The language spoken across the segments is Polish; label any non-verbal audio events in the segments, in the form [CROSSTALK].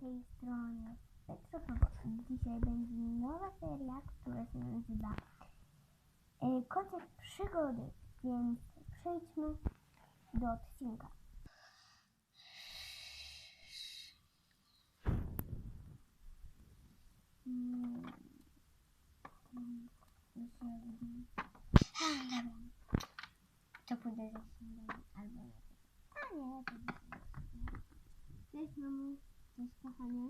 Tej strony Petropowo. Dzisiaj będzie nowa seria, która się nazywa e, Kotek Przygody, więc przejdźmy do odcinka. To pójdę śniadaniem albo nie. A nie, to. Cześć mamo, cześć kochanie.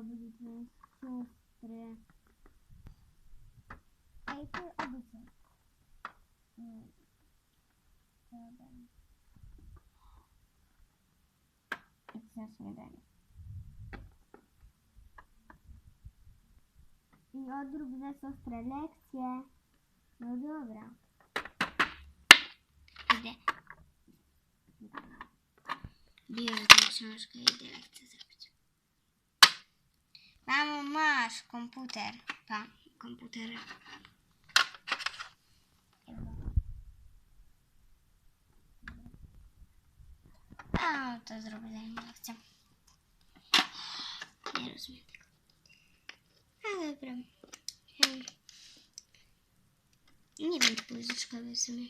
Obudzić moje siostry. Się. Mm. Dobra. Idź na śniadanie. I odrób za siostrę lekcję. No dobra. Idę. Biorę tę książkę i idę lekcję zrobić. Mamo, masz komputer. Pa, komputer. A, to zrobię zanim lekcję. Nie rozumiem tego. A, dobra. Hmm. Nie wiem, czy pójść do szkoły w sumie.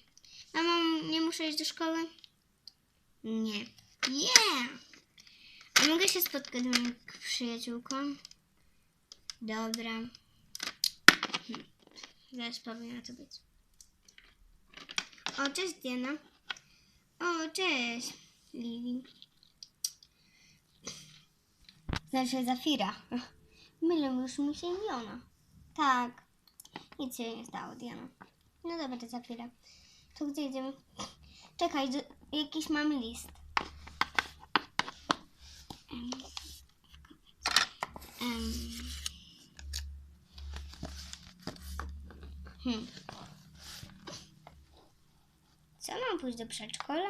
Mamo, nie muszę iść do szkoły? Nie. Nie! A mogę się spotkać z moją przyjaciółką? Dobra. Zaraz powinno to być. O, cześć Diana. O, cześć Lili. Znaczy Zafira. [LAUGHS] Mylę już mi się imiona. Tak. Nic się nie stało, Diana. No dobra, Zafira. To gdzie idziemy? Czekaj, jakiś mam list. Em. Hmm. Co mam pójść do przedszkola?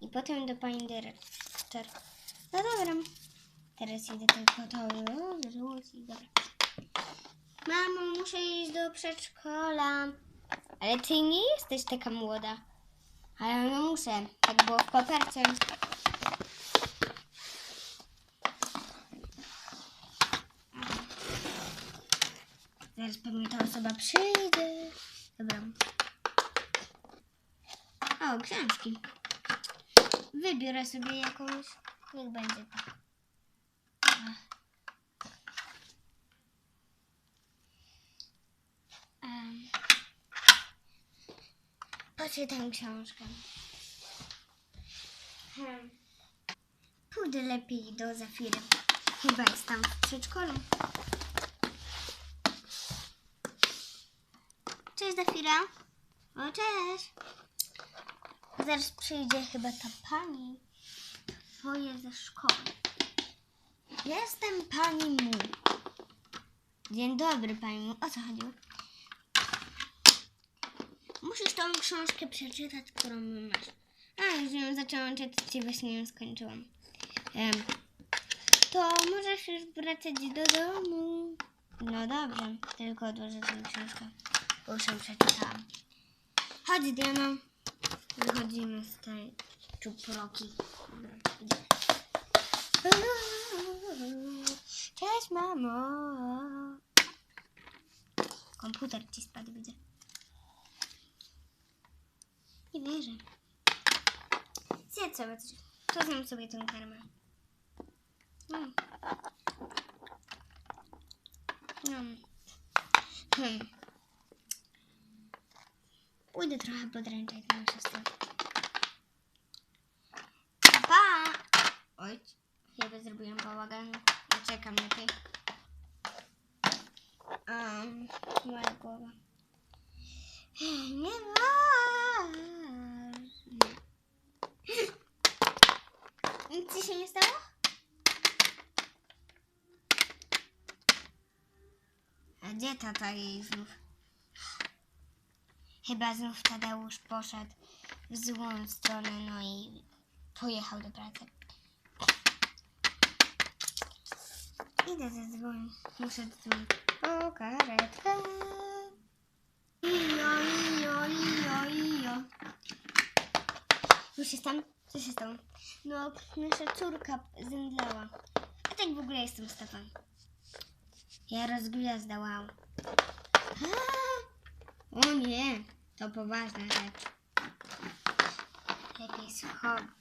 I potem do pani dyrektor. No dobra. Teraz idę tylko do żółci. Dobra. Mamo, muszę iść do przedszkola. Ale ty nie jesteś taka młoda. Ale no muszę. Tak było w kopercie. Zaraz pewnie ta osoba przyjdzie. Dobra. O, książki. Wybiorę sobie jakąś. Niech będzie tak. Poczytam książkę. Hmm. Pójdę lepiej do Zafiry. Chyba jest tam w przedszkolu. Cześć Zafira. O, cześć. Zaraz przyjdzie chyba ta pani twoje ze szkoły. Jestem pani Mu. Dzień dobry pani Mu. O co chodziło? Musisz tą książkę przeczytać, którą masz. A, już ją zaczęłam czytać i właśnie ją skończyłam. Em, to możesz już wracać do domu. No dobrze, tylko odłożę tę książkę, bo już ją przeczytałam. Chodź, Diana. Wychodzimy z tej idziemy. Cześć, mamo. Komputer ci spadł, widzę. Nie wierzę. Zjedz sobie coś. To zjem sobie tę karmę. Mm. Mm. Hmm. Pójdę trochę podręczać moją siostrę. Pa! Oj, chyba zrobiłam bałagan. Czekam lepiej. Um, moja głowa. Nieważne. Nic ci się nie stało? A gdzie tata jej znów? Chyba znów Tadeusz poszedł w złą stronę, no i pojechał do pracy. Idę zadzwonić. Muszę zadzwonić po karetkę. Ijo, ijo, ijo, ijo. Już jestem? Co się stało? No, nasza córka zemdlała. A tak w ogóle jestem Stefan. Ja rozgwiazda, wow. O nie, to poważna rzecz. Lepiej schowam.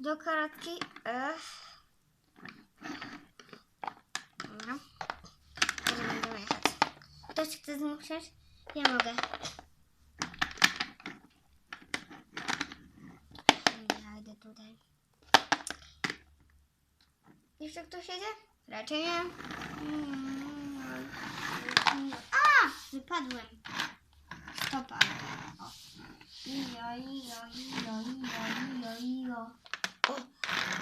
Do karetki. Ech. Dobra. Może będziemy jechać. Ktoś chce zmuszać? Ja mogę. Ja idę tutaj. Jeszcze ktoś jedzie? Raczej nie. A! Wypadłem. Stopa. O. Ijo, ijo, ijo, ijo, ijo, ijo. O,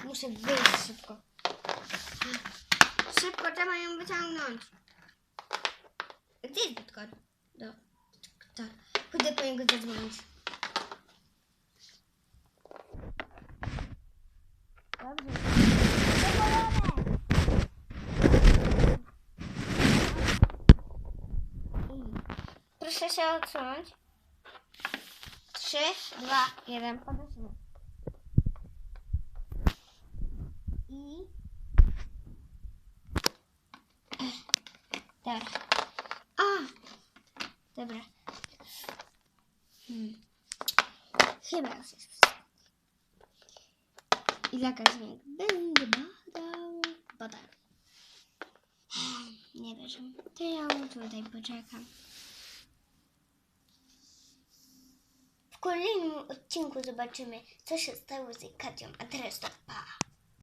muszę wyjść szybko. Szybko trzeba ją wyciągnąć. Gdzie jest Witko? Do... Kto? Pójdę po niego zadzwonić. Dobrze. Proszę się odsunąć. Trzy, dwa, jeden, podnosimy. I... Dobra. A! Dobra. Hmm. Chyba już jest wszystko. I zakaźnik będzie badał. Badał. Nie wierzę. To ja tutaj poczekam. W kolejnym odcinku zobaczymy, co się stało z Katią. A teraz to pa.